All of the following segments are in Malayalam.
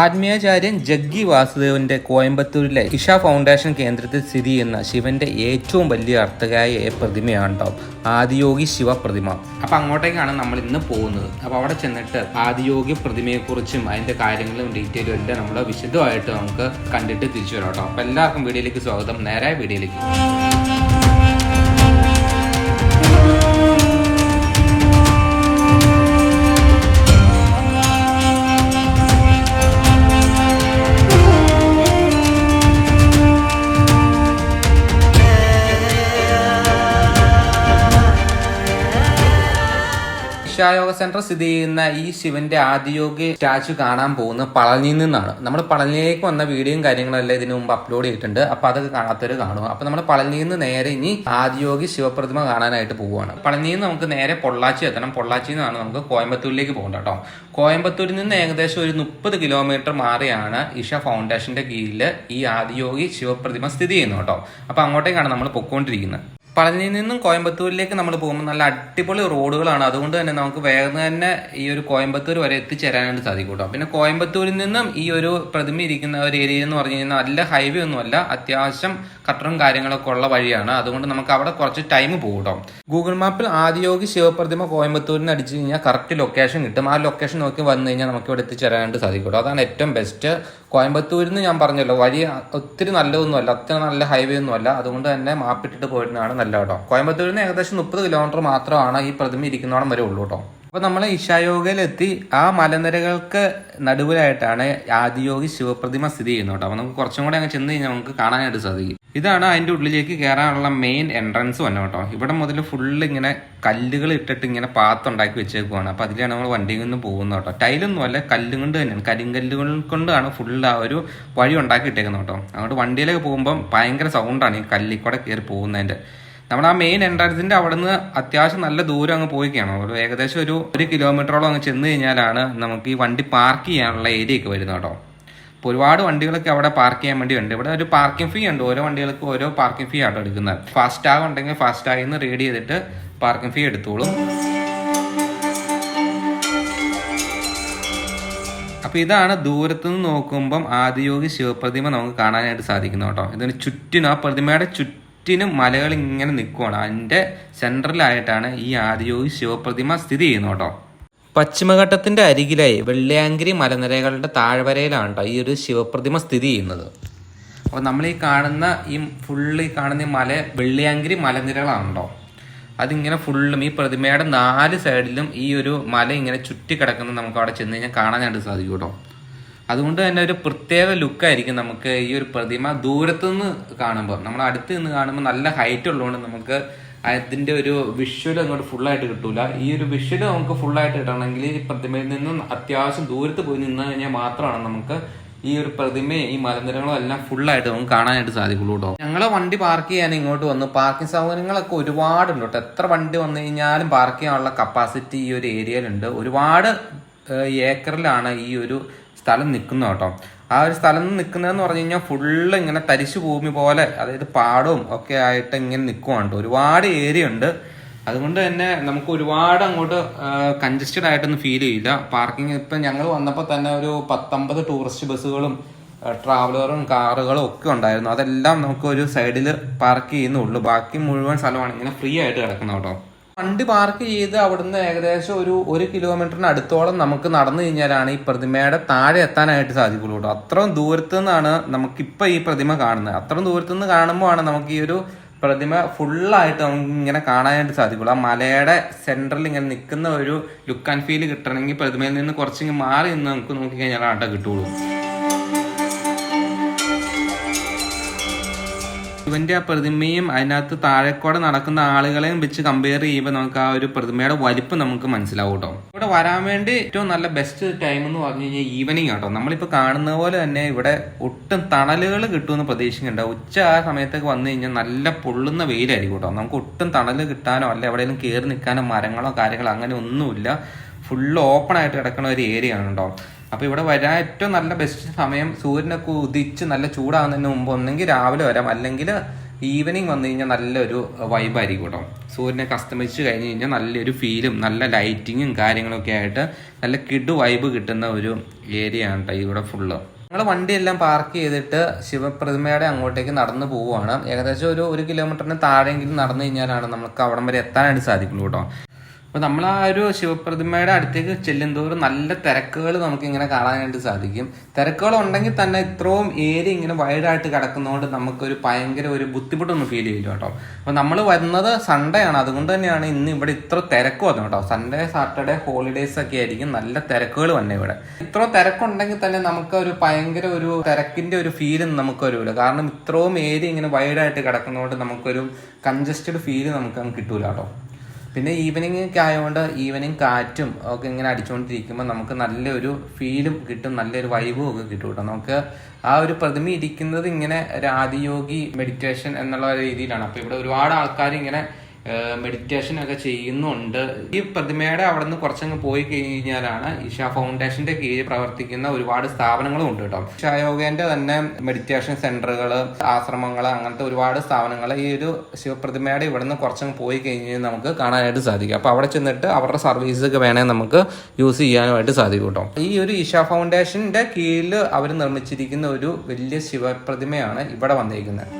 ആത്മീയാചാര്യൻ ജഗ്ഗി വാസുദേവന്റെ കോയമ്പത്തൂരിലെ ഇഷ ഫൗണ്ടേഷൻ കേന്ദ്രത്തിൽ സ്ഥിതി ചെയ്യുന്ന ശിവന്റെ ഏറ്റവും വലിയ അർത്ഥകായ പ്രതിമയാണ് ആദിയോഗി ശിവ പ്രതിമ അപ്പൊ അങ്ങോട്ടേക്കാണ് നമ്മൾ ഇന്ന് പോകുന്നത്. അപ്പൊ അവിടെ ചെന്നിട്ട് ആദിയോഗി പ്രതിമയെക്കുറിച്ചും അതിന്റെ കാര്യങ്ങളും ഡീറ്റെയിലും എല്ലാം നമ്മൾ വിശദമായിട്ട് നമുക്ക് കണ്ടിട്ട് തിരിച്ചു വരാം കേട്ടോ. അപ്പൊ എല്ലാവർക്കും വീഡിയോയിലേക്ക് സ്വാഗതം. നേരായ വീഡിയോയിലേക്ക്. ഇഷായോഗ സെന്റർ സ്ഥിതി ചെയ്യുന്ന ഈ ശിവന്റെ ആദിയോഗി സ്റ്റാച്ചു കാണാൻ പോകുന്നത് പളനിയിൽ നിന്നാണ്. നമ്മൾ പളനിയിലേക്ക് വന്ന വീഡിയോയും കാര്യങ്ങളെല്ലാം ഇതിനു മുമ്പ് അപ്ലോഡ് ചെയ്തിട്ടുണ്ട്. അപ്പൊ അതൊക്കെ കാണാത്തവർ കാണും. അപ്പൊ നമ്മൾ പളനിയിൽ നിന്ന് നേരെ ഇനി ആദിയോഗി ശിവപ്രതിമ കാണാനായിട്ട് പോവുകയാണ്. പളനിയിൽ നിന്ന് നമുക്ക് നേരെ പൊള്ളാച്ചി എത്തണം. പൊള്ളാച്ചിയിൽ നിന്നാണ് നമുക്ക് കോയമ്പത്തൂരിലേക്ക് പോകേണ്ടത് കേട്ടോ. കോയമ്പത്തൂരിൽ നിന്ന് ഏകദേശം ഒരു മുപ്പത് കിലോമീറ്റർ മാറിയാണ് ഇഷ ഫൗണ്ടേഷന്റെ കീഴിൽ ഈ ആദിയോഗി ശിവപ്രതിമ സ്ഥിതി ചെയ്യുന്നത് കേട്ടോ. അപ്പൊ അങ്ങോട്ടേക്കാണ് നമ്മൾ പൊക്കോണ്ടിരിക്കുന്നത്. പളനിയിൽ നിന്നും കോയമ്പത്തൂരിലേക്ക് നമ്മൾ പോകുമ്പോൾ നല്ല അടിപൊളി റോഡുകളാണ്. അതുകൊണ്ട് തന്നെ നമുക്ക് വേഗം തന്നെ ഈ ഒരു കോയമ്പത്തൂർ വരെ എത്തിച്ചേരാനായിട്ട് സാധിക്കും പിന്നെ കോയമ്പത്തൂരിൽ നിന്നും ഈ ഒരു പ്രതിമ ഇരിക്കുന്ന ഒരു ഏരിയ എന്ന് പറഞ്ഞു കഴിഞ്ഞാൽ നല്ല ഹൈവേ ഒന്നുമല്ല അത്യാവശ്യം കട്ടറും കാര്യങ്ങളൊക്കെ ഉള്ള വഴിയാണ്. അതുകൊണ്ട് നമുക്ക് അവിടെ കുറച്ച് ടൈം പോകും ഗൂഗിൾ മാപ്പിൽ ആദിയോഗി ശിവപ്രതിമ കോയമ്പത്തൂരിന് അടിച്ചു കഴിഞ്ഞാൽ കറക്റ്റ് ലൊക്കേഷൻ കിട്ടും. ആ ലൊക്കേഷൻ നോക്കി വന്നു കഴിഞ്ഞാൽ നമുക്ക് ഇവിടെ എത്തിച്ചേരാനായിട്ട് സാധിക്കും അതാണ് ഏറ്റവും ബെസ്റ്റ് കോയമ്പത്തൂരിൽ നിന്ന് ഞാൻ പറഞ്ഞല്ലോ വഴി ഒത്തിരി നല്ലതൊന്നുമല്ല അത്ര നല്ല ഹൈവേ ഒന്നുമല്ല. അതുകൊണ്ട് തന്നെ മാപ്പിട്ടിട്ട് പോയിരുന്നതാണ് നല്ല കേട്ടോ കോയമ്പത്തൂരിൽ നിന്ന് ഏകദേശം മുപ്പത് കിലോമീറ്റർ മാത്രമാണ് ഈ പ്രതിമ ഇരിക്കുന്നോളം വരെ ഉള്ളൂ കേട്ടോ. അപ്പോൾ നമ്മൾ ഇഷായോഗയിലെത്തി. ആ മലനിരകൾക്ക് നടുവിലായിട്ടാണ് ആദിയോഗി ശിവപ്രതിമ സ്ഥിതി ചെയ്യുന്നത് കേട്ടോ. അപ്പോൾ നമുക്ക് കുറച്ചും കൂടെ അങ്ങ് ചെന്ന് കഴിഞ്ഞാൽ നമുക്ക് കാണാനായിട്ട് സാധിക്കും. ഇതാണ് അതിന്റെ ഉള്ളിലേക്ക് കയറാനുള്ള മെയിൻ എൻട്രൻസ് വന്നെ കേട്ടോ. ഇവിടെ മുതൽ ഫുള്ള് ഇങ്ങനെ കല്ലുകൾ ഇട്ടിട്ട് ഇങ്ങനെ പാത്തുണ്ടാക്കി വെച്ചേക്കുവാണ്. അപ്പോൾ അതിലാണ് നമ്മൾ വണ്ടിയിൽ നിന്ന് പോകുന്നത് കേട്ടോ. ടൈലൊന്നും അല്ല കല്ലും കൊണ്ട് തന്നെയാണ്. കരിങ്കല്ലുകൾ കൊണ്ടാണ് ഫുള്ള് ആ ഒരു വഴി ഉണ്ടാക്കി ഇട്ടേക്കുന്നത് കേട്ടോ. അങ്ങോട്ട് വണ്ടിയിലേക്ക് പോകുമ്പം ഭയങ്കര സൗണ്ടാണ് ഈ കല്ലിൽ കൂടെ കയറി പോകുന്നതിന്റെ നമ്മൾ ആ മെയിൻ എൻട്രൻസിന്റെ അവിടെ നിന്ന് അത്യാവശ്യം നല്ല ദൂരം അങ്ങ് പോയിക്കാണ്? ഒരു ഏകദേശം ഒരു ഒരു കിലോമീറ്ററോളം അങ്ങ് ചെന്ന് കഴിഞ്ഞാലാണ് നമുക്ക് ഈ വണ്ടി പാർക്ക് ചെയ്യാനുള്ള ഏരിയ ഒക്കെ വരുന്നത് കേട്ടോ. അപ്പോൾ ഒരുപാട് വണ്ടികളൊക്കെ അവിടെ പാർക്ക് ചെയ്യാൻ വേണ്ടി ഉണ്ട് ഇവിടെ ഒരു പാർക്കിംഗ് ഫീ ഉണ്ട്. ഓരോ വണ്ടികൾക്ക് ഓരോ പാർക്കിംഗ് ഫീ ആണ് എടുക്കുന്നത്. ഫാസ്റ്റ് ടാഗ് ഉണ്ടെങ്കിൽ ഫാസ്റ്റ് ടാഗിൽ നിന്ന് റീഡ് ചെയ്തിട്ട് പാർക്കിംഗ് ഫീ എടുത്തോളും. അപ്പൊ ഇതാണ് ദൂരത്തു നിന്ന് നോക്കുമ്പം ആദിയോഗി ശിവപ്രതിമ നമുക്ക് കാണാനായിട്ട് സാധിക്കുന്നു കേട്ടോ. ഇതിന് ചുറ്റിനും ആ പ്രതിമയുടെ ചുറ്റിനും മലകൾ ഇങ്ങനെ നിൽക്കുവാണ്. അതിന്റെ സെൻട്രലായിട്ടാണ് ഈ ആദിയോഗി ശിവപ്രതിമ സ്ഥിതി ചെയ്യുന്നത് കേട്ടോ. പശ്ചിമഘട്ടത്തിന്റെ അരികിലായി വെള്ളിയാങ്കിരി മലനിരകളുടെ താഴ്വരയിലാണ് ഈ ഒരു ശിവപ്രതിമ സ്ഥിതി ചെയ്യുന്നത്. അപ്പോൾ നമ്മൾ ഈ കാണുന്ന ഈ ഫുള്ള് ഈ കാണുന്ന ഈ മല വെള്ളിയാങ്കിരി മലനിരകളാണല്ലോ. അതിങ്ങനെ ഫുള്ളും ഈ പ്രതിമയുടെ നാല് സൈഡിലും ഈ ഒരു മല ഇങ്ങനെ ചുറ്റി കിടക്കുന്നത് നമുക്ക് അവിടെ ചെന്ന് കഴിഞ്ഞാൽ കാണാനായിട്ട് സാധിക്കും കേട്ടോ. അതുകൊണ്ട് തന്നെ ഒരു പ്രത്യേക ലുക്കായിരിക്കും നമുക്ക് ഈ ഒരു പ്രതിമ ദൂരത്തു നിന്ന് കാണുമ്പോൾ. നമ്മൾ അടുത്ത് നിന്ന് കാണുമ്പോൾ നല്ല ഹൈറ്റ് ഉള്ളതുകൊണ്ട് നമുക്ക് അതിന്റെ ഒരു വിഷ്വൽ അങ്ങോട്ട് ഫുള്ളായിട്ട് കിട്ടൂല. ഈ ഒരു വിഷ്വൽ നമുക്ക് ഫുള്ളായിട്ട് കിട്ടണമെങ്കിൽ ഈ പ്രതിമയിൽ നിന്നും അത്യാവശ്യം ദൂരത്ത് പോയി നിന്ന് കഴിഞ്ഞാൽ മാത്രമാണ് നമുക്ക് ഈ ഒരു പ്രതിമയും ഈ മലനിരകളും എല്ലാം ഫുള്ളായിട്ട് നമുക്ക് കാണാനായിട്ട് സാധിക്കുള്ളൂ കേട്ടോ ഞങ്ങളെ വണ്ടി പാർക്ക് ചെയ്യാൻ ഇങ്ങോട്ട് വന്നു. പാർക്കിംഗ് സൗകര്യങ്ങളൊക്കെ ഒരുപാടുണ്ട് കേട്ടോ എത്ര വണ്ടി വന്നു കഴിഞ്ഞാലും പാർക്ക് ചെയ്യാനുള്ള കപ്പാസിറ്റി ഈ ഒരു ഏരിയയിലുണ്ട് ഒരുപാട് ഏക്കറിലാണ് ഈ ഒരു സ്ഥലം നിൽക്കുന്നു കേട്ടോ. ആ ഒരു സ്ഥലം നിൽക്കുന്നതെന്ന് പറഞ്ഞു കഴിഞ്ഞാൽ ഫുള്ള് ഇങ്ങനെ തരിശു ഭൂമി പോലെ അതായത് പാടവും ഒക്കെ ആയിട്ട് ഇങ്ങനെ നിൽക്കുവാണ് ഒരുപാട് ഏരിയ ഉണ്ട്. അതുകൊണ്ട് തന്നെ നമുക്ക് ഒരുപാട് അങ്ങോട്ട് കൺജസ്റ്റഡ് ആയിട്ടൊന്നും ഫീൽ ചെയ്യില്ല. പാർക്കിംഗ് ഇപ്പം ഞങ്ങൾ വന്നപ്പോൾ തന്നെ ഒരു പത്തൊമ്പത് ടൂറിസ്റ്റ് ബസ്സുകളും ട്രാവലറും കാറുകളും ഒക്കെ ഉണ്ടായിരുന്നു. അതെല്ലാം നമുക്ക് ഒരു സൈഡിൽ പാർക്ക് ചെയ്യുന്നുള്ളൂ. ബാക്കി മുഴുവൻ സ്ഥലമാണ്. ഇങ്ങനെ ഫ്രീ ആയിട്ട് കിടക്കുന്നത് കേട്ടോ. വണ്ടി പാർക്ക് ചെയ്ത് അവിടുന്ന് ഏകദേശം ഒരു ഒരു കിലോമീറ്ററിന് അടുത്തോളം നമുക്ക് നടന്നു കഴിഞ്ഞാലാണ് ഈ പ്രതിമയുടെ താഴെ എത്താനായിട്ട് സാധിക്കുള്ളൂ കേട്ടോ. അത്രയും ദൂരത്തു നിന്നാണ് നമുക്കിപ്പോൾ ഈ പ്രതിമ കാണുന്നത്. അത്രയും ദൂരത്തു നിന്ന് കാണുമ്പോഴാണ് നമുക്ക് ഈ ഒരു പ്രതിമ ഫുള്ളായിട്ട് നമുക്ക് ഇങ്ങനെ കാണാനായിട്ട് സാധിക്കുള്ളൂ. ആ മലയുടെ സെൻട്രൽ ഇങ്ങനെ നിൽക്കുന്ന ഒരു ലുക്ക് ആൻഡ് ഫീൽ കിട്ടണമെങ്കിൽ പ്രതിമയിൽ നിന്ന് കുറച്ചിങ്ങനെ മാറി നിന്ന് നമുക്ക് നോക്കി കഴിഞ്ഞാൽ ആട്ട കിട്ടുള്ളൂ ഇവന്റെ ആ പ്രതിമയും അതിനകത്ത് താഴെക്കൂടെ നടക്കുന്ന ആളുകളെയും വെച്ച് കമ്പയർ ചെയ്യുമ്പോൾ നമുക്ക് ആ ഒരു പ്രതിമയുടെ വലിപ്പം നമുക്ക് മനസ്സിലാവും കേട്ടോ ഇവിടെ വരാൻ വേണ്ടി ഏറ്റവും നല്ല ബെസ്റ്റ് ടൈം എന്ന് പറഞ്ഞു കഴിഞ്ഞാൽ ഈവനിങ് കേട്ടോ നമ്മളിപ്പോൾ കാണുന്ന പോലെ തന്നെ ഇവിടെ ഒട്ടും തണലുകൾ കിട്ടുമെന്ന് പ്രതീക്ഷിക്കുന്നുണ്ട്. ഉച്ച ആ സമയത്തൊക്കെ വന്നു കഴിഞ്ഞാൽ നല്ല പൊള്ളുന്ന വെയിലായിരിക്കും കേട്ടോ നമുക്ക് ഒട്ടും തണൽ കിട്ടാനോ അല്ല എവിടെയെങ്കിലും കയറി നിൽക്കാനോ മരങ്ങളോ കാര്യങ്ങളോ അങ്ങനെ ഒന്നുമില്ല. ഫുള്ള് ഓപ്പൺ ആയിട്ട് കിടക്കുന്ന ഒരു ഏരിയ ആണ് കേട്ടോ അപ്പൊ ഇവിടെ വരാൻ ഏറ്റവും നല്ല ബെസ്റ്റ് സമയം സൂര്യനൊക്കെ ഉദിച്ച് നല്ല ചൂടാകുന്നതിന് മുമ്പ് ഒന്നെങ്കിൽ രാവിലെ വരാം. അല്ലെങ്കിൽ ഈവനിങ് വന്നു കഴിഞ്ഞാൽ നല്ലൊരു വൈബായിരിക്കും കേട്ടോ സൂര്യനെ അസ്തമിച്ച് കഴിഞ്ഞ് കഴിഞ്ഞാൽ നല്ലൊരു ഫീലും നല്ല ലൈറ്റിങ്ങും കാര്യങ്ങളൊക്കെ ആയിട്ട് നല്ല കിഡ് വൈബ് കിട്ടുന്ന ഒരു ഏരിയ ആണ് കേട്ടോ ഇവിടെ ഫുള്ള് ഞങ്ങൾ വണ്ടിയെല്ലാം പാർക്ക് ചെയ്തിട്ട് ശിവപ്രതിമയുടെ അങ്ങോട്ടേക്ക് നടന്നു പോവുകയാണ്. ഏകദേശം ഒരു ഒരു കിലോമീറ്ററിന് താഴെയെങ്കിലും നടന്നു കഴിഞ്ഞാലാണ് നമുക്ക് അവിടം വരെ എത്താനായിട്ട് സാധിക്കുള്ളൂ കേട്ടോ അപ്പോൾ നമ്മൾ ആ ഒരു ശിവപ്രതിമയുടെ അടുത്തേക്ക് ചെല്ലുന്തോറും നല്ല തിരക്കുകൾ നമുക്ക് ഇങ്ങനെ കാണാനായിട്ട് സാധിക്കും. തിരക്കുകൾ ഉണ്ടെങ്കിൽ തന്നെ ഇത്രയും ഏരിയ ഇങ്ങനെ വൈഡായിട്ട് കിടക്കുന്നതുകൊണ്ട് നമുക്കൊരു ഭയങ്കര ഒരു ബുദ്ധിമുട്ടൊന്നും ഫീൽ ചെയ്യില്ല കേട്ടോ. അപ്പോൾ നമ്മൾ വരുന്നത് സൺഡേ ആണ്. അതുകൊണ്ട് തന്നെയാണ് ഇന്ന് ഇവിടെ ഇത്ര തിരക്ക് വന്നത് കേട്ടോ. സൺഡേ സാറ്റർഡേ ഹോളിഡേസ് ഒക്കെ ആയിരിക്കും നല്ല തിരക്കുകൾ വന്നെ ഇവിടെ. ഇത്ര തിരക്കുണ്ടെങ്കിൽ തന്നെ നമുക്ക് ഒരു ഭയങ്കര ഒരു തിരക്കിന്റെ ഒരു ഫീൽ നമുക്ക് വരില്ല കാരണം ഇത്രയും ഏരിയ ഇങ്ങനെ വൈഡായിട്ട് കിടക്കുന്നതുകൊണ്ട് നമുക്കൊരു കൺജസ്റ്റഡ് ഫീൽ നമുക്ക് കിട്ടൂല കേട്ടോ. പിന്നെ ഈവനിങ് ഒക്കെ ആയതുകൊണ്ട് ഈവനിങ് കാറ്റും ഒക്കെ ഇങ്ങനെ അടിച്ചുകൊണ്ടിരിക്കുമ്പോൾ നമുക്ക് നല്ലൊരു ഫീലും കിട്ടും നല്ലൊരു വൈബും ഒക്കെ കിട്ടും കേട്ടോ നമുക്ക് ആ ഒരു പ്രതിമ ഇരിക്കുന്നത് ഇങ്ങനെ ഒരു ആദിയോഗി മെഡിറ്റേഷൻ എന്നുള്ള രീതിയിലാണ്. അപ്പോൾ ഇവിടെ ഒരുപാട് ആൾക്കാർ ഇങ്ങനെ മെഡിറ്റേഷൻ ഒക്കെ ചെയ്യുന്നുണ്ട്. ഈ പ്രതിമയുടെ അവിടെ നിന്ന് കുറച്ചങ്ങ് പോയി കഴിഞ്ഞാലാണ് ഇഷ ഫൗണ്ടേഷന്റെ കീഴിൽ പ്രവർത്തിക്കുന്ന ഒരുപാട് സ്ഥാപനങ്ങളും ഉണ്ട് കേട്ടോ. ഇഷായോഗേന്റെ തന്നെ മെഡിറ്റേഷൻ സെന്ററുകൾ ആശ്രമങ്ങൾ അങ്ങനത്തെ ഒരുപാട് സ്ഥാപനങ്ങൾ ഈ ഒരു ശിവപ്രതിമയുടെ ഇവിടെ നിന്ന് കുറച്ചങ്ങ് പോയി കഴിഞ്ഞാൽ നമുക്ക് കാണാനായിട്ട് സാധിക്കും. അപ്പൊ അവിടെ ചെന്നിട്ട് അവരുടെ സർവീസ് ഒക്കെ വേണേൽ നമുക്ക് യൂസ് ചെയ്യാനുമായിട്ട് സാധിക്കും കേട്ടോ. ഈ ഒരു ഇഷ ഫൗണ്ടേഷന്റെ കീഴിൽ അവർ നിർമ്മിച്ചിരിക്കുന്ന ഒരു വലിയ ശിവപ്രതിമയാണ് ഇവിടെ വന്നിരിക്കുന്നത്.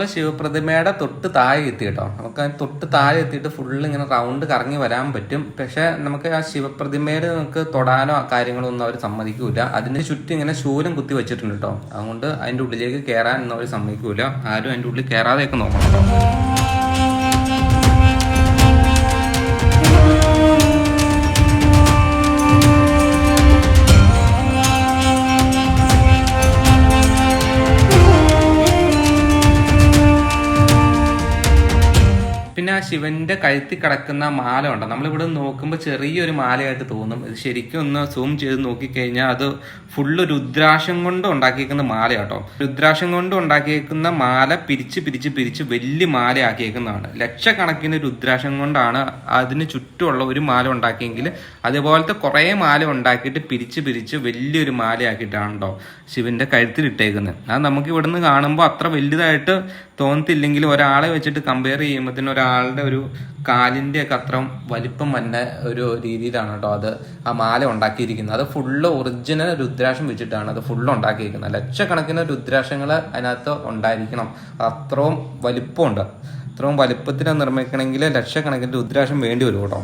നമ്മൾ ശിവപ്രതിമയുടെ തൊട്ട് താഴെ എത്തി കേട്ടോ. നമുക്ക് തൊട്ട് താഴെ എത്തിയിട്ട് ഫുള്ള് ഇങ്ങനെ റൗണ്ട് കറങ്ങി വരാൻ പറ്റും. പക്ഷെ നമുക്ക് ആ ശിവപ്രതിമയിൽ നമുക്ക് തൊടാനോ കാര്യങ്ങളോ ഒന്നും അവർ സമ്മതിക്കൂല. അതിന് ചുറ്റും ഇങ്ങനെ ശൂലം കുത്തി വെച്ചിട്ടുണ്ട് കേട്ടോ. അതുകൊണ്ട് അതിന്റെ ഉള്ളിലേക്ക് കയറാൻ ഒന്നും അവർ സമ്മതിക്കൂല. ആരും അതിന്റെ ഉള്ളിൽ കയറാതെയൊക്കെ നോക്കണം. കേട്ടോ പിന്നെ ആ ശിവന്റെ കഴുത്തി കിടക്കുന്ന മാല ഉണ്ട്? നമ്മളിവിടെ നോക്കുമ്പോൾ ചെറിയൊരു മാലയായിട്ട് തോന്നും. ഇത് ശരിക്കും ഒന്ന് സൂം ചെയ്ത് നോക്കിക്കഴിഞ്ഞാൽ അത് ഫുള്ള് രുദ്രാക്ഷം കൊണ്ട് ഉണ്ടാക്കിയേക്കുന്ന മാലയാട്ടോ. രുദ്രാക്ഷം കൊണ്ട് ഉണ്ടാക്കിയേക്കുന്ന മാല പിരിച്ച് പിരിച്ച് പിരിച്ച് വലിയ മാലയാക്കിയേക്കുന്നതാണ്. ലക്ഷക്കണക്കിന് രുദ്രാക്ഷം കൊണ്ടാണ് അതിന് ചുറ്റുമുള്ള ഒരു മാല ഉണ്ടാക്കിയെങ്കിൽ അതുപോലത്തെ കുറേ മാല ഉണ്ടാക്കിയിട്ട് പിരിച്ച് പിരിച്ച് വലിയൊരു മാലയാക്കിയിട്ടാണ് കേട്ടോ ശിവന്റെ കഴുത്തിൽ ഇട്ടേക്കുന്നത്. അത് നമുക്ക് ഇവിടുന്ന് കാണുമ്പോൾ അത്ര വലുതായിട്ട് തോന്നത്തില്ലെങ്കിലും ഒരാളെ വെച്ചിട്ട് കമ്പയർ ചെയ്യുമ്പോഴത്തേനും ഒരാളുടെ ഒരു കാലിന്റെ ഒക്കെ അത്ര വലിപ്പം വന്ന ഒരു രീതിയിലാണ് കേട്ടോ അത് ആ മാല ഉണ്ടാക്കിയിരിക്കുന്നത്. അത് ഫുള്ള് ഒറിജിനൽ രുദ്രാക്ഷം വെച്ചിട്ടാണ് അത് ഫുള്ള് ഉണ്ടാക്കിയിരിക്കുന്നത്. ലക്ഷക്കണക്കിന് രുദ്രാക്ഷങ്ങൾ അതിനകത്ത് ഉണ്ടായിരിക്കണം. അത്രയും വലിപ്പമുണ്ട്. അത്രയും വലിപ്പത്തിന് നിർമ്മിക്കണമെങ്കിൽ ലക്ഷക്കണക്കിന് രുദ്രാക്ഷം വേണ്ടി വരും കേട്ടോ.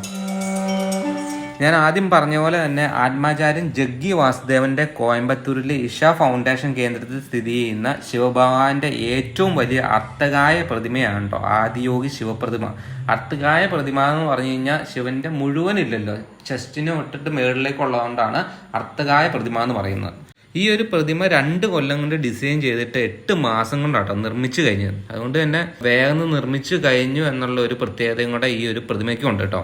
ഞാൻ ആദ്യം പറഞ്ഞ പോലെ തന്നെ ആത്മാചാര്യൻ ജഗ്ഗി വാസുദേവന്റെ കോയമ്പത്തൂരിലെ ഇഷ ഫൗണ്ടേഷൻ കേന്ദ്രത്തിൽ സ്ഥിതി ചെയ്യുന്ന ശിവഭഗവാന്റെ ഏറ്റവും വലിയ അർത്ഥകായ പ്രതിമയാണ് കേട്ടോ ആദിയോഗി ശിവപ്രതിമ. അർത്ഥകായ പ്രതിമ എന്ന് പറഞ്ഞു കഴിഞ്ഞാൽ ശിവന്റെ മുഴുവൻ ഇല്ലല്ലോ ചെസ്റ്റിന് ഇട്ടിട്ട് മേളിലേക്കുള്ളതുകൊണ്ടാണ് അർത്ഥകായ പ്രതിമ എന്ന് പറയുന്നത്. ഈ ഒരു പ്രതിമ രണ്ട് കൊല്ലം കൊണ്ട് ഡിസൈൻ ചെയ്തിട്ട് എട്ട് മാസം കൊണ്ടാട്ടോ നിർമ്മിച്ചു കഴിഞ്ഞത്. അതുകൊണ്ട് തന്നെ വേഗം നിർമ്മിച്ചു കഴിഞ്ഞു എന്നുള്ള ഒരു പ്രത്യേകതയും കൂടെ ഈ ഒരു പ്രതിമയ്ക്ക് ഉണ്ട് കേട്ടോ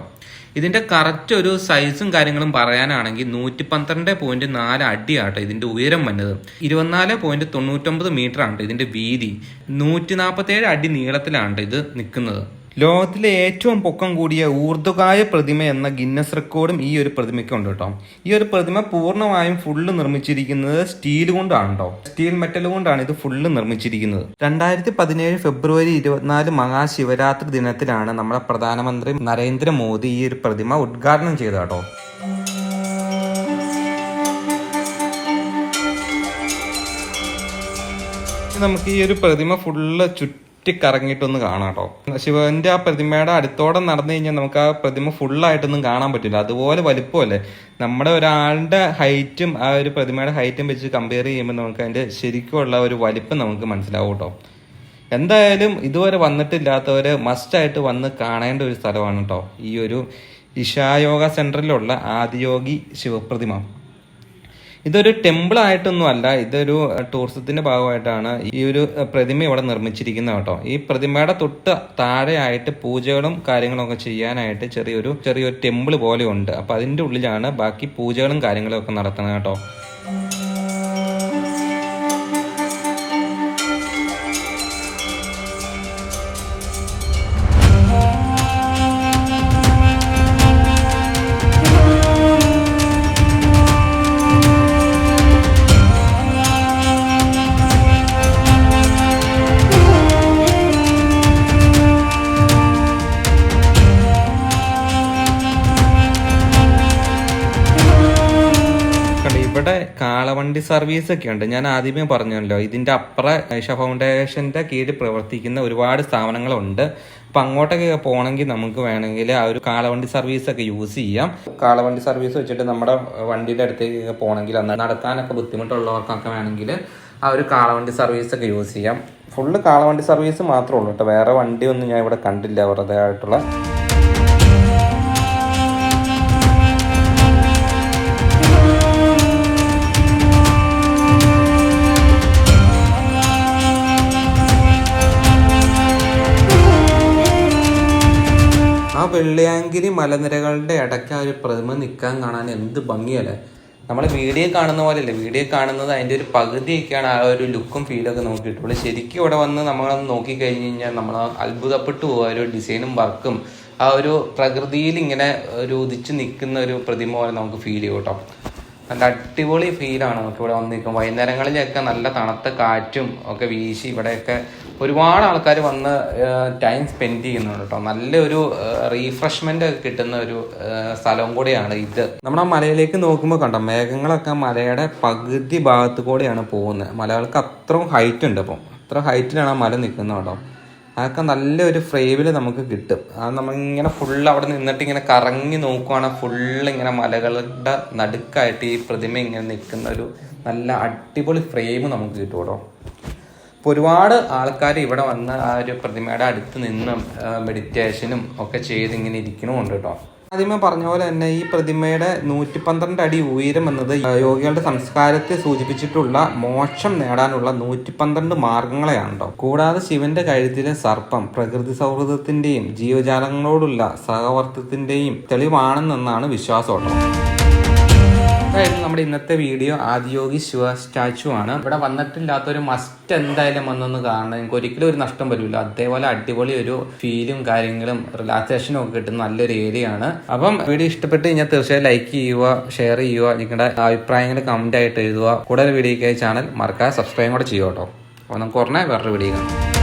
ഇതിന്റെ കറക്റ്റ് ഒരു സൈസും കാര്യങ്ങളും പറയാനാണെങ്കിൽ നൂറ്റി പന്ത്രണ്ട് പോയിന്റ് നാല് അടിയാട്ടോ ഇതിന്റെ ഉയരം വന്നത്. ഇരുപത്തിനാല് പോയിന്റ് തൊണ്ണൂറ്റൊമ്പത് മീറ്റർ ആണ് ഇതിന്റെ വീതി. നൂറ്റി നാൽപ്പത്തേഴ് അടി നീളത്തിലാണ് ഇത് നിൽക്കുന്നത്. ലോകത്തിലെ ഏറ്റവും പൊക്കം കൂടിയ ഊർദ്ധകായ പ്രതിമ എന്ന ഗിന്നസ് റെക്കോർഡും ഈ ഒരു പ്രതിമയ്ക്ക് ഉണ്ട് കേട്ടോ. ഈ ഒരു പ്രതിമ പൂർണമായും ഫുള്ള് നിർമ്മിച്ചിരിക്കുന്നത് സ്റ്റീൽ കൊണ്ടാണ് സ്റ്റീൽ മെറ്റൽ കൊണ്ടാണ് ഇത് ഫുള്ള് നിർമ്മിച്ചിരിക്കുന്നത്. രണ്ടായിരത്തി പതിനേഴ് ഫെബ്രുവരി ഇരുപത്തിനാല് മഹാശിവരാത്രി ദിനത്തിലാണ് നമ്മുടെ പ്രധാനമന്ത്രി നരേന്ദ്രമോദി ഈ ഒരു പ്രതിമ ഉദ്ഘാടനം ചെയ്തത് കേട്ടോ. നമുക്ക് ഈ ഒരു പ്രതിമ ഫുള്ള് ചുറ്റിക്കറങ്ങിയിട്ടൊന്ന് കാണാം കാണാട്ടോ. ശിവന്റെ ആ പ്രതിമയുടെ അടുത്തോടെ നടന്നു കഴിഞ്ഞാൽ നമുക്ക് ആ പ്രതിമ ഫുള്ളായിട്ടൊന്നും കാണാൻ പറ്റില്ല. അതുപോലെ വലിപ്പമല്ലേ? നമ്മുടെ ഒരാളുടെ ഹൈറ്റും ആ ഒരു പ്രതിമയുടെ ഹൈറ്റും വെച്ച് കമ്പയർ ചെയ്യുമ്പോൾ നമുക്ക് അതിന്റെ ശരിക്കുമുള്ള ഒരു വലിപ്പം നമുക്ക് മനസ്സിലാവും കേട്ടോ. എന്തായാലും ഇതുവരെ വന്നിട്ടില്ലാത്തവര് മസ്റ്റായിട്ട് വന്ന് കാണേണ്ട ഒരു സ്ഥലമാണ് കേട്ടോ. ഈ ഒരു ഇഷായോഗ സെന്ററിലുള്ള ആദിയോഗി ശിവപ്രതിമ. ഇതൊരു ടെമ്പിൾ ആയിട്ടൊന്നും അല്ല. ഇതൊരു ടൂറിസത്തിന്റെ ഭാഗമായിട്ടാണ് ഈ ഒരു പ്രതിമ ഇവിടെ നിർമ്മിച്ചിരിക്കുന്നത് കേട്ടോ. ഈ പ്രതിമയുടെ തൊട്ട് താഴെയായിട്ട് പൂജകളും കാര്യങ്ങളും ഒക്കെ ചെയ്യാനായിട്ട് ചെറിയൊരു ചെറിയൊരു ടെമ്പിൾ പോലെ ഉണ്ട്. അപ്പൊ അതിന്റെ ഉള്ളിലാണ് ബാക്കി പൂജകളും കാര്യങ്ങളും ഒക്കെ നടത്തുന്നത് കേട്ടോ. സർവീസ് ഒക്കെ ഉണ്ട്. ഞാൻ ആദ്യമേ പറഞ്ഞല്ലോ ഇതിന്റെ അപ്പുറ ഐഷ ഫൗണ്ടേഷന്റെ കീഴിൽ പ്രവർത്തിക്കുന്ന ഒരുപാട് സ്ഥാപനങ്ങളുണ്ട്. അപ്പൊ അങ്ങോട്ടൊക്കെ പോകണമെങ്കിൽ നമുക്ക് വേണമെങ്കിൽ ആ ഒരു കാളവണ്ടി സർവീസ് ഒക്കെ യൂസ് ചെയ്യാം. കാളവണ്ടി സർവീസ് വെച്ചിട്ട് നമ്മുടെ വണ്ടിയുടെ അടുത്തേക്ക് പോകണമെങ്കിൽ അന്ന് നടത്താനൊക്കെ ബുദ്ധിമുട്ടുള്ളവർക്കൊക്കെ വേണമെങ്കിൽ ആ ഒരു കാളവണ്ടി സർവീസ് ഒക്കെ യൂസ് ചെയ്യാം. ഫുള്ള് കാളവണ്ടി സർവീസ് മാത്രമേ ഉള്ളൂ കേട്ടോ. വേറെ വണ്ടിയൊന്നും ഞാൻ ഇവിടെ കണ്ടില്ല വെറുതെ ആയിട്ടുള്ള. വെള്ളിയാങ്കിരി മലനിരകളുടെ ഇടയ്ക്ക് ആ ഒരു പ്രതിമ നിൽക്കാൻ കാണാൻ എന്ത് ഭംഗിയല്ലേ? നമ്മൾ വീഡിയോ കാണുന്ന പോലെയല്ലേ? വീഡിയോ കാണുന്നത് അതിന്റെ ഒരു പകുതിയൊക്കെയാണ് ആ ഒരു ലുക്കും ഫീലൊക്കെ നമുക്ക് ശരിക്കും ഇവിടെ വന്ന് നമ്മളൊന്ന് നോക്കിക്കഴിഞ്ഞ് കഴിഞ്ഞാൽ നമ്മൾ അത്ഭുതപ്പെട്ടു പോകുക ഒരു ഡിസൈനും വർക്കും ആ ഒരു പ്രകൃതിയിൽ ഇങ്ങനെ ഒരു ഉദിച്ച് നിൽക്കുന്ന ഒരു പ്രതിമ പോലെ നമുക്ക് ഫീൽ ചെയ്യും കേട്ടോ. നല്ല അടിപൊളി ഫീലാണ് നമുക്ക് ഇവിടെ വന്നിരിക്കും വൈകുന്നേരങ്ങളിലൊക്കെ നല്ല തണുത്ത കാറ്റും ഒക്കെ വീശി ഇവിടെയൊക്കെ ഒരുപാട് ആൾക്കാർ വന്ന് ടൈം സ്പെൻഡ് ചെയ്യുന്നുണ്ട് കേട്ടോ നല്ലൊരു റീഫ്രഷ്മെന്റ് കിട്ടുന്ന ഒരു സ്ഥലം കൂടിയാണ് ഇത്. നമ്മുടെ മലയിലേക്ക് നോക്കുമ്പോൾ കണ്ടോ മേഘങ്ങളൊക്കെ മലയുടെ പകുതി ഭാഗത്ത് കൂടെയാണ് പോകുന്നത്. മലകൾക്ക് അത്രയും ഹൈറ്റ് ഉണ്ട് അപ്പം അത്ര ഹൈറ്റിലാണ് ആ മല നിൽക്കുന്നത് കേട്ടോ അതൊക്കെ നല്ലൊരു ഫ്രെയിമിൽ നമുക്ക് കിട്ടും. അത് നമ്മളിങ്ങനെ ഫുൾ അവിടെ നിന്നിട്ട് ഇങ്ങനെ കറങ്ങി നോക്കുവാണെങ്കിൽ ഫുള്ള് ഇങ്ങനെ മലകളുടെ നടുക്കായിട്ട് ഈ പ്രതിമ ഇങ്ങനെ നിൽക്കുന്ന ഒരു നല്ല അടിപൊളി ഫ്രെയിം നമുക്ക് കിട്ടും കേട്ടോ അപ്പോൾ ഒരുപാട് ആൾക്കാർ ഇവിടെ വന്ന് ആ ഒരു പ്രതിമയുടെ അടുത്ത് നിന്നും മെഡിറ്റേഷനും ഒക്കെ ചെയ്ത് ഇങ്ങനെ ഇരിക്കണമുണ്ട് കേട്ടോ. ആദ്യമേ പറഞ്ഞ പോലെ തന്നെ ഈ പ്രതിമയുടെ നൂറ്റി പന്ത്രണ്ട് അടി ഉയരം എന്നത് യോഗികളുടെ സംസ്കാരത്തെ സൂചിപ്പിച്ചിട്ടുള്ള മോക്ഷം നേടാനുള്ള നൂറ്റി പന്ത്രണ്ട് മാർഗങ്ങളെയാണ് കൂടാതെ ശിവന്റെ കഴുത്തിലെ സർപ്പം പ്രകൃതി സൗഹൃദത്തിന്റെയും ജീവജാലങ്ങളോടുള്ള സഹവർത്തത്തിന്റെയും തെളിവാണെന്നാണ് വിശ്വാസം അതായിരുന്നു നമ്മുടെ ഇന്നത്തെ വീഡിയോ ആദിയോഗി ശിവ സ്റ്റാച്ചു ആണ്. ഇവിടെ വന്നിട്ടില്ലാത്തൊരു മസ്റ്റ് എന്തായാലും വന്നൊന്ന് കാണണം. നിങ്ങൾക്ക് ഒരിക്കലും ഒരു നഷ്ടം വരില്ല അതേപോലെ അടിപൊളി ഒരു ഫീലും കാര്യങ്ങളും റിലാക്സേഷനും ഒക്കെ കിട്ടുന്ന നല്ലൊരു ഏരിയ ആണ്. അപ്പം വീഡിയോ ഇഷ്ടപ്പെട്ട് കഴിഞ്ഞാൽ തീർച്ചയായും ലൈക്ക് ചെയ്യുക ഷെയർ ചെയ്യുക നിങ്ങളുടെ അഭിപ്രായങ്ങൾ കമന്റ് ആയിട്ട് എഴുതുക. കൂടുതൽ വീഡിയോയ്ക്കായി ചാനൽ മറക്കാതെ സബ്സ്ക്രൈബ് കൂടെ ചെയ്യുക കേട്ടോ. അപ്പോൾ നമുക്ക് ഉടനെ വേറൊരു വീഡിയോ കാണാം.